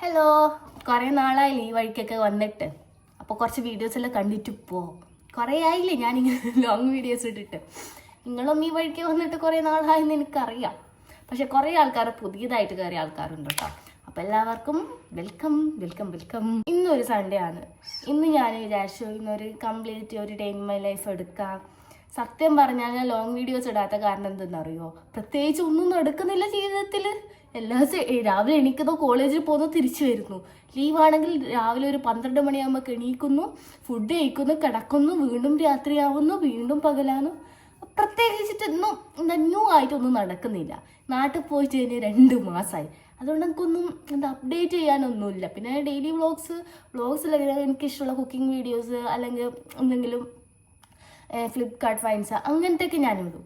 Hello കുറേ നാളായി ഈ വഴിക്കൊക്കെ വന്നിട്ട്. അപ്പോൾ കുറച്ച് വീഡിയോസ് എല്ലാം കണ്ടിട്ട് പോ. കുറേ ആയില്ലേ ഞാനിങ്ങനെ ലോങ് വീഡിയോസ് ഇട്ടിട്ട്. നിങ്ങളും ഈ വഴിക്ക് വന്നിട്ട് കുറേ നാളായെന്ന് എനിക്കറിയാം. പക്ഷെ കുറേ ആൾക്കാർ പുതിയതായിട്ട് കയറിയ ആൾക്കാരുണ്ട് കേട്ടോ അപ്പോൾ എല്ലാവർക്കും വെൽക്കം വെൽക്കം വെൽക്കം ഇന്നൊരു സൺഡേ ആണ്. ഇന്ന് ഞാൻ വിചാരിച്ചു ഇന്നൊരു കംപ്ലീറ്റ് ഒരു ഡേ ഇൻ മൈ ലൈഫ് എടുക്കാം. സത്യം പറഞ്ഞാൽ ഞാൻ ലോങ് വീഡിയോസ് ഇടാത്ത കാരണം എന്തെന്നറിയോ? പ്രത്യേകിച്ച് ഒന്നും നടക്കുന്നില്ല ജീവിതത്തിൽ എല്ലാ രാവിലെ എണീക്കുന്നു കോളേജിൽ പോകുന്നു തിരിച്ചു വരുന്നു. ലീവാണെങ്കിൽ രാവിലെ ഒരു പന്ത്രണ്ട് മണിയാകുമ്പോൾ എണീക്കുന്നു ഫുഡ് കഴിക്കുന്നു കിടക്കുന്നു വീണ്ടും രാത്രിയാവുന്നു വീണ്ടും പകലാന്നു പ്രത്യേകിച്ചിട്ടൊന്നും എന്താ ന്യൂ ആയിട്ടൊന്നും നടക്കുന്നില്ല. നാട്ടിൽ പോയിട്ട് കഴിഞ്ഞ് രണ്ട് മാസമായി അതുകൊണ്ട് എനിക്കൊന്നും എന്താ അപ്ഡേറ്റ് ചെയ്യാനൊന്നുമില്ല. പിന്നെ ഡെയിലി വ്ളോഗ്സ് വ്ളോഗ്സിലെങ്കിൽ എനിക്കിഷ്ടമുള്ള കുക്കിംഗ് വീഡിയോസ് അല്ലെങ്കിൽ എന്തെങ്കിലും ഫ്ലിപ്കാർട്ട് ഫൈൻസ് അങ്ങനത്തെയൊക്കെ ഞാനിടും.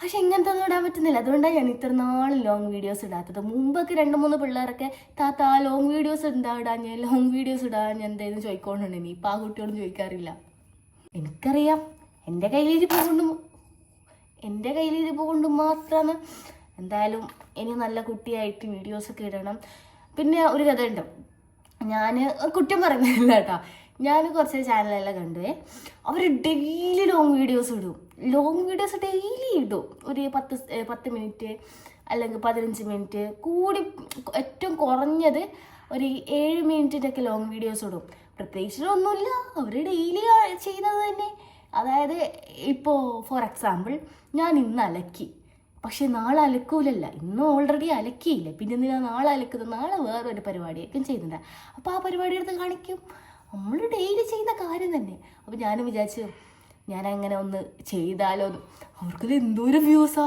പക്ഷെ ഇങ്ങനത്തെ ഒന്നും ഇടാൻ പറ്റുന്നില്ല. അതുകൊണ്ടാണ് ഞാൻ ഇത്ര നാൾ ലോങ് വീഡിയോസ് ഇടാത്തത്. മുമ്പൊക്കെ രണ്ട് മൂന്ന് പിള്ളേരൊക്കെ താത്ത ലോങ് വീഡിയോസ് എന്താ ഇടാൻ ഞാൻ ലോങ് വീഡിയോസ് ഇടാൻ ഞാൻ എന്തായാലും ചോദിക്കൊണ്ടുണ്ട് ഇപ്പം ആ കുട്ടിയോടും ചോദിക്കാറില്ല എനിക്കറിയാം. എന്റെ കയ്യിലിരിപ്പ് കൊണ്ട് എന്റെ കയ്യിലിരിപ്പ് കൊണ്ട് മാത്രമാണ് എന്തായാലും ഇനി നല്ല കുട്ടിയായിട്ട് വീഡിയോസൊക്കെ ഇടണം. പിന്നെ ഒരു കഥ ഉണ്ട് ഞാൻ കുറ്റം പറയുന്നില്ല കേട്ടോ. ഞാൻ കുറച്ച് ചാനലെല്ലാം കണ്ടുവേ അവർ ഡെയിലി ലോങ് വീഡിയോസ് ഇടും. ലോങ് വീഡിയോസ് ഡെയിലി ഇടും. ഒരു പത്ത് പത്ത് മിനിറ്റ് അല്ലെങ്കിൽ പതിനഞ്ച് മിനിറ്റ് കൂടി ഏറ്റവും കുറഞ്ഞത് ഒരു ഏഴ് മിനിറ്റിന്റെ ഒക്കെ ലോങ് വീഡിയോസ് ഇടും. പ്രത്യേകിച്ചിട്ടൊന്നുമില്ല അവർ ഡെയിലി ചെയ്യുന്നത് തന്നെ. അതായത് ഇപ്പോൾ ഫോർ എക്സാമ്പിൾ ഞാൻ ഇന്ന് അലക്കി. പക്ഷെ നാളെ അലക്കൂലല്ല. ഇന്ന് ഓൾറെഡി അലക്കിയില്ല. പിന്നെ നാളെ അലക്കുന്നത്? നാളെ വേറൊരു പരിപാടിയൊക്കെ ചെയ്യുന്നുണ്ട് അപ്പോൾ ആ പരിപാടി എടുത്ത് കാണിക്കും. നമ്മൾ ഡെയിലി ചെയ്യുന്ന കാര്യം തന്നെ. അപ്പോൾ ഞാനും വിചാരിച്ചു അങ്ങനെ ഒന്ന് ചെയ്താലോ എന്ന് അവർക്കത് എന്തോരം വ്യൂസാ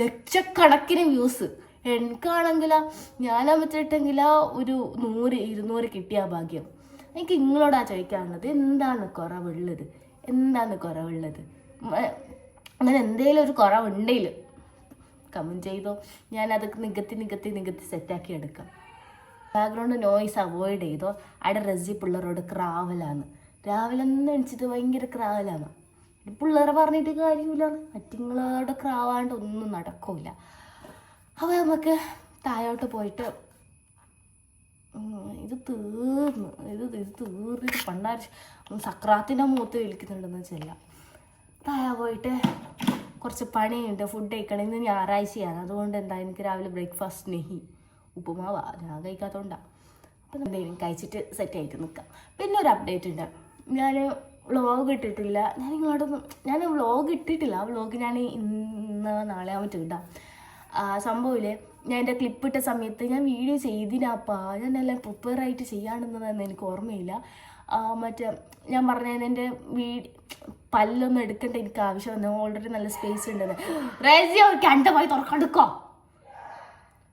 ലക്ഷക്കണക്കിന് വ്യൂസ് എനിക്കാണെങ്കിലാ ഞാൻ വെച്ചിട്ടെങ്കിലാ ഒരു നൂറ് ഇരുന്നൂറ് കിട്ടിയ ഭാഗ്യം. എനിക്ക് നിങ്ങളോടാ ചോദിക്കാനുള്ളത് എന്താണ് കുറവുള്ളത്? എന്താണ് കുറവുള്ളത്? അങ്ങനെ എന്തെങ്കിലും ഒരു കുറവുണ്ടെങ്കിൽ കമന്റ് ചെയ്തോ. ഞാൻ അതൊക്കെ നികത്തി നികത്തി നികത്തി സെറ്റാക്കി എടുക്കാം. ബാക്ക്ഗ്രൗണ്ട് നോയിസ് അവോയ്ഡ് ചെയ്തോ? അവിടെ റസി പിള്ളേരോട് ക്രാവലാണ്. രാവിലെ ഒന്ന് എണിച്ചിട്ട് ഭയങ്കര ക്രാവലാണ്. പിള്ളേരെ പറഞ്ഞിട്ട് കാര്യമില്ല. മറ്റുങ്ങളോട് ക്രാവാണ്ട് ഒന്നും നടക്കില്ല അപ്പോൾ നമുക്ക് താഴോട്ട് പോയിട്ട് ഇത് തീർന്നു. ഇത് ഇത് തീർന്നിട്ട് പണ്ടാര് സക്രാത്തിന്റെ മൂത്ത് വിളിക്കുന്നുണ്ടെന്ന് വെച്ചില്ല. താഴെ പോയിട്ട് കുറച്ച് പണിയുണ്ട്. ഫുഡ് കഴിക്കണം ഇന്ന് ഞായറാഴ്ചയാണ്. അതുകൊണ്ട് എന്താ എനിക്ക് രാവിലെ ബ്രേക്ക്ഫാസ്റ്റ് നെഹി ഉപ്പുമാവാ ഞാൻ കഴിക്കാത്തതുകൊണ്ടാണ് അപ്പം എന്തെങ്കിലും കഴിച്ചിട്ട് സെറ്റ് ആയിട്ട് നിൽക്കാം പിന്നെ ഒരു അപ്ഡേറ്റ് ഉണ്ട്. ഞാൻ വ്ളോഗ് ഇട്ടിട്ടില്ല. ഞാൻ ഇങ്ങോട്ടൊന്നും ഞാൻ വ്ളോഗ് ഇട്ടിട്ടില്ല. ആ വ്ളോഗ് ഞാൻ ഇന്ന് നാളെ ആവുമ്പോൾ ഇടാം. സംഭവമില്ലേ ഞാൻ എന്റെ ക്ലിപ്പ് ഇട്ട സമയത്ത് ഞാൻ വീഡിയോ ചെയ്തിനാപ്പാ. ഞാൻ എല്ലാം പ്രിപ്പയർ ആയിട്ട് ചെയ്യാണെന്നതെന്ന് എനിക്ക് ഓർമ്മയില്ല. മറ്റേ ഞാൻ പറഞ്ഞ എന്റെ വീട് പല്ലൊന്നും എടുക്കേണ്ട എനിക്ക് ആവശ്യം വന്നു ഓൾറെഡി നല്ല സ്പേസ് ഉണ്ടെന്ന്. റേസിയ ഒരു കണ്ട പോയി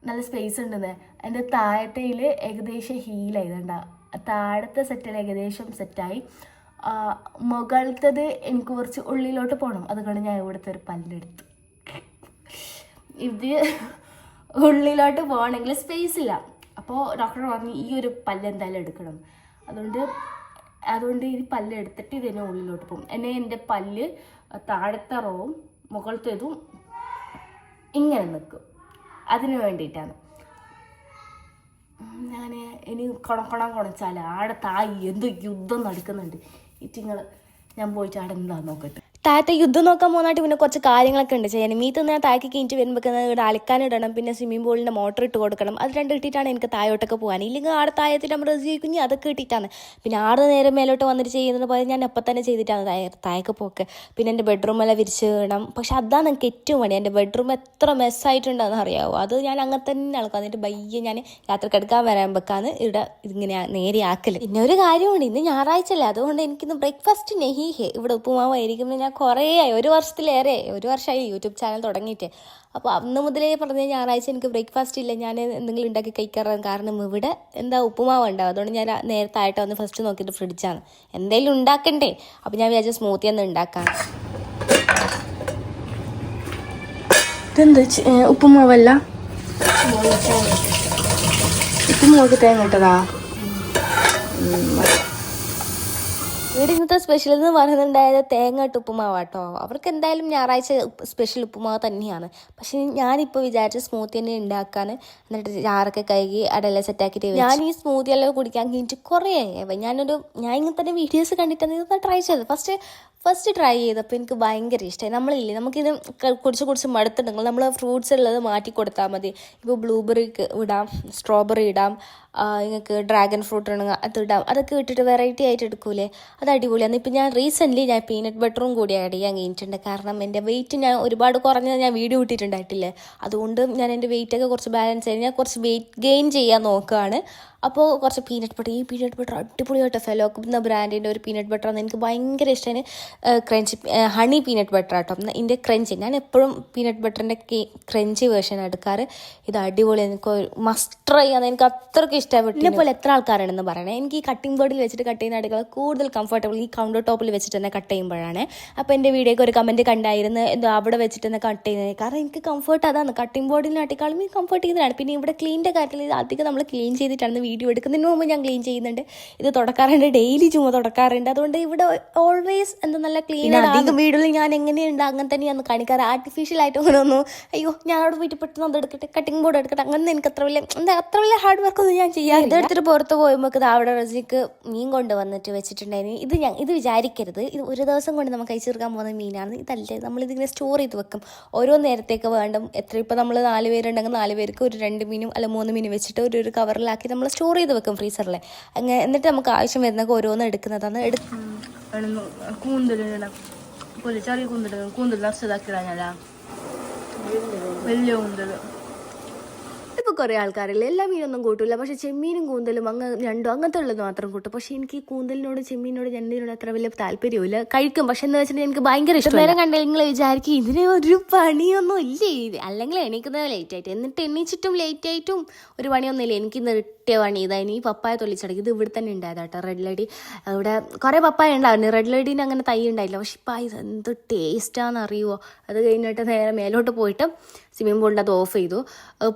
നല്ല സ്പേസ് ഉണ്ടെന്ന്. എന്റെ താഴത്തേയിൽ ഏകദേശം ഹീലായി കണ്ട താഴത്തെ സെറ്റിൽ ഏകദേശം സെറ്റായി മുകളിലത്തത് എനിക്ക് കുറച്ച് ഉള്ളിലോട്ട് പോകണം അതുകൊണ്ട് ഞാൻ ഇവിടുത്തെ ഒരു പല്ലെടുത്തു ഇത് ഉള്ളിലോട്ട് പോകണമെങ്കിൽ സ്പേസ് ഇല്ല. അപ്പോൾ ഡോക്ടർ പറഞ്ഞു ഈ ഒരു പല്ല് എന്തായാലും എടുക്കണം. അതുകൊണ്ട് അതുകൊണ്ട് ഈ പല്ല് എടുത്തിട്ട് ഇതിനെ ഉള്ളിലോട്ട് പോകും. എന്നെ എന്റെ പല്ല് താഴത്തെ റോവും ഇങ്ങനെ നിൽക്കും. അതിന് വേണ്ടിയിട്ടാണ്. ഞാൻ ഇനി കുണക്കുണം കുണച്ചാൽ ആടെ തായി എന്തോ യുദ്ധം നടക്കുന്നുണ്ട്. ഇറ്റിങ്ങൾ ഞാൻ പോയിട്ട് ആടെ എന്താ നോക്കട്ടെ? താഴത്തെ യുദ്ധം നോക്കാൻ പോകുന്നതായിട്ട് പിന്നെ കുറച്ച് കാര്യങ്ങളൊക്കെ ഉണ്ട്. ചെയ്യാൻ മീത്ത് ഞാൻ താഴേക്ക് കഴിഞ്ഞിട്ട് വരുമ്പോൾ ഇവിടെ അലക്കാനിടണം പിന്നെ സ്വിമ്മിംഗ് പൂളിന്റെ മോട്ടർ ഇട്ട് കൊടുക്കണം. അത് രണ്ട് ഇട്ടിട്ടാണ് എനിക്ക് താഴോട്ടൊക്കെ പോകാൻ. ഇല്ലെങ്കിൽ ആടെ താഴത്തിൽ നമ്മൾ കുഞ്ഞ് അതൊക്കെ ഇട്ടിട്ടാണ്. പിന്നെ ആറ് നേരം മേലോട്ട് വന്നിട്ട് ചെയ്യുന്നത് പോലെ ഞാൻ അപ്പം തന്നെ ചെയ്തിട്ടാണ് താഴെ താഴേക്ക് പോക്ക്. പിന്നെ എന്റെ ബെഡ്റൂമെല്ലാം വിരിച്ച് ഇടണം. പക്ഷെ അതാണ് എനിക്ക് ഏറ്റവും പണി. എന്റെ ബെഡ്റൂം എത്ര മെസ്സായിട്ടുണ്ടെന്ന് അറിയാവോ? അത് ഞാൻ അങ്ങനെ തന്നെ അളക്കും എന്നിട്ട് ബയ്യ ഞാൻ രാത്രി കിടക്കാൻ വരാൻ വെക്കാന്ന് ഇവിടെ ഇതിങ്ങനെ നേരെ ആക്കൽ പിന്നെ ഒരു കാര്യമുണ്ട് ഇന്ന് ഞായറാഴ്ച അല്ലേ അതുകൊണ്ട് എനിക്കിന്ന് ബ്രേക്ക്ഫാസ്റ്റ് നെഹിഹേ ഇവിടെ ഉപ്പുമാവായിരിക്കും. ഞാൻ കുറേ ആയി. ഒരു വർഷത്തിലേറെ ഒരു വർഷമായി യൂട്യൂബ് ചാനൽ തുടങ്ങിയിട്ട്. അപ്പോൾ അന്ന് മുതലേ പറഞ്ഞ ഞായറാഴ്ച എനിക്ക് ബ്രേക്ക്ഫാസ്റ്റ് ഇല്ല. ഞാൻ എന്തെങ്കിലും ഉണ്ടാക്കി കഴിക്കാറാണ്. കാരണം ഇവിടെ എന്താ ഉപ്പുമാവ് ഉണ്ടാവും. അതുകൊണ്ട് ഞാൻ നേരത്തെ ആയിട്ട് വന്ന് ഫസ്റ്റ് നോക്കിയിട്ട് ഫ്രിഡ്ജാണ് എന്തെങ്കിലും ഉണ്ടാക്കണ്ടേ? അപ്പോൾ ഞാൻ വിചാരിച്ചു സ്മൂത്തി ഒന്ന് ഉണ്ടാക്കാം. ഇതെന്താ ഉപ്പുമാവല്ല? ഉപ്പുമാവൊക്കെ തേങ്ങ ഇട്ടതാ? ഇവിടെ ഇന്നത്തെ സ്പെഷ്യൽ എന്ന് പറയുന്നുണ്ടായത് തേങ്ങ ഉപ്പുമാവ് അവർക്ക് എന്തായാലും ഞായറാഴ്ച സ്പെഷ്യൽ ഉപ്പുമാവ് തന്നെയാണ്. പക്ഷെ ഞാനിപ്പോൾ വിചാരിച്ച സ്മൂത്തി തന്നെ ഉണ്ടാക്കാൻ എന്നിട്ട് ചാറൊക്കെ കഴുകി അടയെല്ലാം സെറ്റാക്കിയിട്ട് ഞാൻ ഈ സ്മൂത്തി എല്ലാം കുടിക്കാൻ കഴിഞ്ഞിട്ട് കുറേ ആയി. ഞാനൊരു ഞാൻ ഇങ്ങനെ തന്നെ വീഡിയോസ് കണ്ടിട്ടാണ് ഇതൊന്ന് ട്രൈ ചെയ്തത്. ഫസ്റ്റ് ഫസ്റ്റ് ട്രൈ ചെയ്തപ്പോൾ എനിക്ക് ഭയങ്കര ഇഷ്ടമായി നമ്മളില്ലേ നമുക്കിത് കുടിച്ച് കുടിച്ച് മടുത്തിട്ടുണ്ടെങ്കിൽ നമ്മൾ ഫ്രൂട്ട്സ് ഉള്ളത് മാറ്റി കൊടുത്താൽ മതി. ഇപ്പോൾ ബ്ലൂബെറി ഇടാം സ്ട്രോബെറി ഇടാം നിങ്ങൾക്ക് ഡ്രാഗൺ ഫ്രൂട്ട് ഉണ്ടെങ്കിൽ അത് ഇടാം. അതൊക്കെ ഇട്ടിട്ട് വെറൈറ്റി ആയിട്ട് എടുക്കൂലേ? അത് അടിപൊളിയാണ് ഇപ്പം ഞാൻ റീസെന്റ്ലി ഞാൻ പീനട്ട് ബട്ടറും കൂടി ആഡ് ചെയ്യാൻ കഴിഞ്ഞിട്ടുണ്ട്. കാരണം എന്റെ വെയിറ്റ് ഞാൻ ഒരുപാട് കുറഞ്ഞത് ഞാൻ വീഡിയോ ഇട്ടിട്ടുണ്ടായിട്ടില്ലേ? അതുകൊണ്ട് ഞാൻ എന്റെ വെയിറ്റൊക്കെ കുറച്ച് ബാലൻസ് ചെയ്ത് ഞാൻ കുറച്ച് വെയിറ്റ് ഗെയിൻ ചെയ്യാൻ നോക്കുകയാണ്. അപ്പോൾ കുറച്ച് പീനട്ട് ബട്ടർ ഈ പീനട്ട് ബട്ടർ അടിപൊളിയായിട്ട് ഫെലോക്ക് എന്ന ബ്രാൻഡിന്റെ ഒരു പീനട്ട് ബട്ടറാണ് എനിക്ക് ഭയങ്കര ഇഷ്ടമാണ് ക്രഞ്ചി ഹണി പീനട്ട് ബട്ടർ ആട്ടോ. ഇതിന്റെ ക്രഞ്ചി ഞാൻ എപ്പോഴും പീനട്ട് ബട്ടറിന്റെ ക്രഞ്ചി വേർഷൻ എടുക്കാറ്. ഇത് അടിപൊളി എനിക്ക് മസ്റ്റ് ട്രൈ ആണ്. എനിക്ക് അത്രയ്ക്ക് ഇഷ്ടപ്പെട്ടു ഇതിനെ പോലെ എത്ര ആൾക്കാരാണെന്ന് പറയണേ. എനിക്ക് ഈ കട്ടിംഗ് ബോർഡിൽ വെച്ചിട്ട് കട്ട് ചെയ്യുന്ന അടുക്കള കൂടുതൽ കംഫർട്ടബിൾ ഈ കൗണ്ടർ ടോപ്പിൽ വെച്ചിട്ട് തന്നെ കട്ട് ചെയ്യുമ്പോഴാണ്. അപ്പോൾ എന്റെ വീഡിയോക്ക് ഒരു കമന്റ് കണ്ടായിരുന്നു. എന്തോ അവിടെ വെച്ചിട്ട് തന്നെ കട്ട് ചെയ്യുന്നത് കാരണം എനിക്ക് കംഫർട്ട് അതാണ്. കട്ടിംഗ് ബോർഡിനാട്ടിക്കാളും ഈ കംഫർട്ട് ചെയ്യുന്നതാണ്. പിന്നെ ഇവിടെ ക്ലീന്റെ കാര്യത്തിൽ ഇത് അധികം നമ്മൾ ക്ലീൻ ചെയ്തിട്ടാണ് വീഡിയോ എടുക്കുന്നതിന് മുമ്പ് ഞാൻ ക്ലീൻ ചെയ്യുന്നുണ്ട്. ഇത് തുടക്കാറുണ്ട്. ഡെയിലി ചുമ തുടക്കാറുണ്ട്. അതുകൊണ്ട് ഇവിടെ ഓൾവേസ് എന്താ നല്ല ക്ലീൻ അധികം വീടുകളിൽ ഞാൻ എങ്ങനെയുണ്ട് അങ്ങനെ തന്നെയാണ് കാണിക്കാറ്. ആർട്ടിഫിഷ്യൽ ആയിട്ട് അങ്ങനെ ഒന്നും അയ്യോ ഞാൻ അവിടെ വീട്ടിൽ പെട്ടെന്ന് അത് എടുക്കട്ടെ കട്ടിംഗ് ബോർഡ് എടുക്കട്ടെ അങ്ങനെ എനിക്ക് അത്ര വലിയ എന്താ അത്ര വലിയ ഹാർഡ് വർക്ക് ഒന്നും ഞാൻ ചെയ്യാം ഇതെടുത്തിട്ട് പുറത്ത് പോകുമ്പോൾ ഇത് അവിടെ റസിക്ക് മീൻ കൊണ്ട് വന്നിട്ട് വെച്ചിട്ടുണ്ടായിരുന്നു. ഇത് ഞാൻ ഇത് വിചാരിക്കരുത്. ഇത് ഒരു ദിവസം കൊണ്ട് നമുക്ക് അയച്ചു തീർക്കാൻ പോകുന്ന മീനാണ്. ഇതല്ലേ നമ്മളിതിങ്ങനെ സ്റ്റോർ ചെയ്ത് വെക്കും. ഓരോ നേരത്തേക്ക് വേണ്ടും എത്ര ഇപ്പോൾ നമ്മൾ നാല് പേരുണ്ടെങ്കിൽ നാല് പേർക്ക് ഒരു രണ്ട് മീനും അല്ല മൂന്ന് മീനും വെച്ചിട്ട് ഒരു ഒരു കവറിലാക്കി നമ്മൾ സ്റ്റോർ ചെയ്ത് വെക്കും ഫ്രീസറിൽ അങ്ങനെ എന്നിട്ട് നമുക്ക് ആവശ്യം വരുന്നൊക്കെ ഓരോന്ന് എടുക്കുന്നതാണ്. ഇപ്പൊ കുറെ ചെറിയ കൂന്തൽ കൂന്തൽ നഷ്ടതാക്കിടാഞ്ഞല്ല വലിയ കൂന്തൽ ഇപ്പോൾ കുറേ ആൾക്കാരില്ല എല്ലാ മീനൊന്നും കൂട്ടില്ല പക്ഷേ ചെമ്മീനും കൂന്തലും അങ്ങ് രണ്ടും അങ്ങനത്തെ ഉള്ളത് മാത്രം കൂട്ടും. പക്ഷേ എനിക്ക് കൂന്തലിനോട് ചെമ്മീനോട് ഞണ്ടിനോട് അത്ര വലിയ താല്പര്യമില്ല കഴിക്കും. പക്ഷെ എന്ന് വെച്ചിട്ടുണ്ടെങ്കിൽ എനിക്ക് ഭയങ്കര ഇഷ്ടം നേരം കണ്ടാൽ നിങ്ങൾ വിചാരിക്കും ഇതിന് ഒരു പണിയൊന്നും ഇല്ലേ? അല്ലെങ്കിൽ എണീക്കുന്നത് ലേറ്റ് ആയിട്ട്. എന്നിട്ട് എണീച്ചിട്ടും ലേറ്റ് ആയിട്ടും ഒരു പണിയൊന്നും ഇല്ല എനിക്ക് കിട്ടിയ പണി ഇതാ ഇനി പപ്പായ തൊലിച്ചടക്കി ഇത് ഇവിടെ തന്നെ ഉണ്ടായത് കേട്ടോ റെഡ് ലേഡി ഇവിടെ കുറേ പപ്പായ ഉണ്ടായിരുന്നു. റെഡ് ലേഡീന്റെ അങ്ങനെ തൈ ഉണ്ടായില്ല. പക്ഷെ ഇപ്പം ഇത് എന്ത് ടേസ്റ്റാന്ന് അറിയുമോ അത് കഴിഞ്ഞിട്ട് നേരെ മേലോട്ട് പോയിട്ട് സ്വിമ്മിംഗ് പൂളിന്റെ അത് ഓഫ് ചെയ്തു.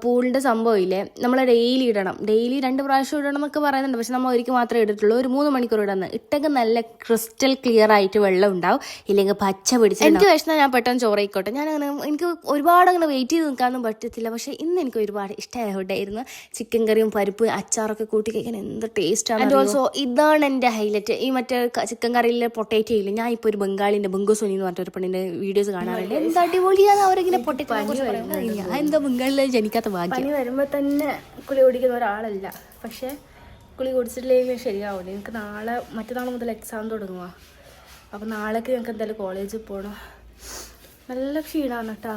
പൂളിന്റെ സംഭവം ഇല്ലേ? നമ്മൾ ഡെയിലി ഇടണം. ഡെയിലി രണ്ട് പ്രാവശ്യം ഇടണം എന്നൊക്കെ പറയുന്നുണ്ട്. പക്ഷെ നമ്മൾ ഒരിക്കൽ മാത്രമേ ഇട്ടിട്ടുള്ളൂ ഒരു മൂന്ന് മണിക്കൂർ ഇടുന്നത് ഇട്ടൊക്കെ നല്ല ക്രിസ്റ്റൽ ക്ലിയർ ആയിട്ട് വെള്ളം ഉണ്ടാവും. ഇല്ലെങ്കിൽ പച്ച പിടിച്ച് എനിക്ക് വിഷമം ഞാൻ പെട്ടെന്ന് ചോറയിക്കോട്ടെ. ഞാൻ അങ്ങനെ എനിക്ക് ഒരുപാട് അങ്ങനെ വെയിറ്റ് ചെയ്ത് നിൽക്കാനൊന്നും പറ്റത്തില്ല. പക്ഷേ ഇന്ന് എനിക്ക് ഒരുപാട് ഇഷ്ടമായ ഫുഡായിരുന്നു ചിക്കൻ കറിയും പരിപ്പും. അച്ചാറൊക്കെ കൂട്ടി കഴിക്കാൻ എന്ത് ടേസ്റ്റാണ് ആൻഡ് ഓൾസോ ഇതാണ് എന്റെ ഹൈലൈറ്റ് ഈ മറ്റേ ചിക്കൻ കറിയിലെ പൊട്ടേറ്റോ ഇല്ല? ഞാൻ ഇപ്പോൾ ഒരു ബംഗാളിന്റെ ബംഗോസോനി എന്ന് പറഞ്ഞ ഒരു പെണ്ണിന്റെ വീഡിയോസ് കാണാറുണ്ട്. എന്ത് അടിപൊളിയാണ് അവരിങ്ങനെ പൊട്ടേറ്റോ എന്താ ബംഗാളിലെ ജനിക്കാത്ത ഭാഗ്യം? വരുമ്പോൾ തന്നെ കുളി ഓടിക്കുന്ന ഒരാളല്ല. പക്ഷേ കുളി കുടിച്ചിട്ടില്ലെങ്കിൽ ശരിയാവില്ല എനിക്ക് നാളെ മറ്റന്നാൾ മുതൽ എക്സാം തുടങ്ങുക അപ്പോൾ നാളേക്ക് ഞങ്ങൾക്ക് എന്തായാലും കോളേജിൽ പോകണം നല്ല ക്ഷീണമാണ് കേട്ടോ.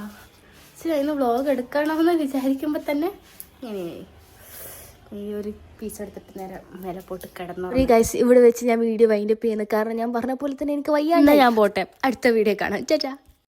ശരി അതിന് വ്ളോഗ് എടുക്കണമെന്ന് വിചാരിക്കുമ്പോൾ തന്നെ ഇങ്ങനെയായി ഈ ഒരു പീസ് എടുത്തിട്ട് നേരെ മേലെ പോട്ട് കിടന്നു ഗൈസ് ഇവിടെ വെച്ച് ഞാൻ വീഡിയോ വൈൻഡപ്പ് ചെയ്യുന്നത്. കാരണം ഞാൻ പറഞ്ഞ പോലെ തന്നെ എനിക്ക് വയ്യാണ്ട് ഞാൻ പോട്ടെ. അടുത്ത വീഡിയോ കാണാം. ചേച്ചാ